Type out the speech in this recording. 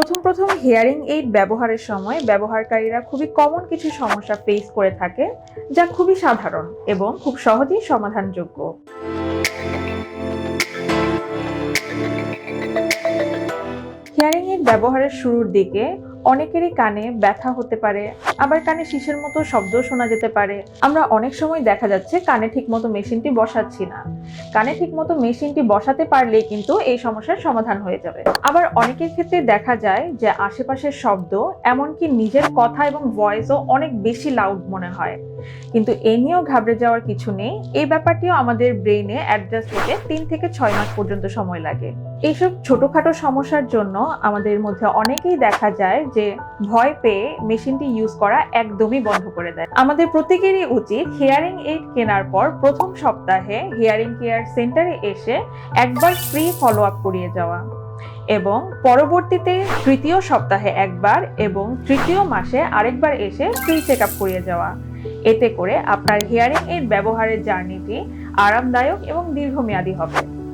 প্রথম প্রথম hearing aid ব্যবহারের সময় ব্যবহারকারীরা খুবই কমন কিছু সমস্যা ফেস করে থাকে, যা খুবই সাধারণ এবং খুব সহজেই সমাধানযোগ্য। হিয়ারিং এইড ব্যবহারের শুরুর দিকে অনেকেরই কানে ব্যথা হতে পারে, আবার কানে শীষের মতো শব্দ শোনা যেতে পারে। আমরা অনেক সময় দেখা যাচ্ছে কানে ঠিকমতো মেশিনটি বসাচ্ছি না। কানে ঠিকমতো মেশিনটি বসাতে পারলেই কিন্তু এই সমস্যার সমাধান হয়ে যাবে। আবার অনেকের ক্ষেত্রে দেখা যায় যে আশেপাশের শব্দ, এমনকি নিজের কথা এবং ভয়েসও অনেক বেশি লাউড মনে হয়। কিন্তু এ নিয়েও ঘাবড়ে যাওয়ার কিছু নেই। এই ব্যাপারটিও আমাদের ব্রেইনে অ্যাডজাস্ট হতে তিন থেকে ছয় মাস পর্যন্ত সময় লাগে। এইসব ছোটখাটো সমস্যার জন্য আমাদের মধ্যে অনেকেই দেখা যায় যে ভয় পেয়ে মেশিনটি ইউজ করা একদমই বন্ধ করে দেয়। আমাদের প্রত্যেকেরই উচিত হিয়ারিং এইড কেনার পর প্রথম সপ্তাহে হিয়ারিং কেয়ার সেন্টারে এসে একবার ফ্রি ফলো আপ করিয়ে যাওয়া এবং পরবর্তীতে তৃতীয় সপ্তাহে একবার এবং তৃতীয় মাসে আরেকবার এসে ফ্রি চেক আপ করিয়ে যাওয়া। এতে করে আপনার হিয়ারিং এইড ব্যবহারের জার্নিটি আরামদায়ক এবং দীর্ঘমেয়াদী হবে।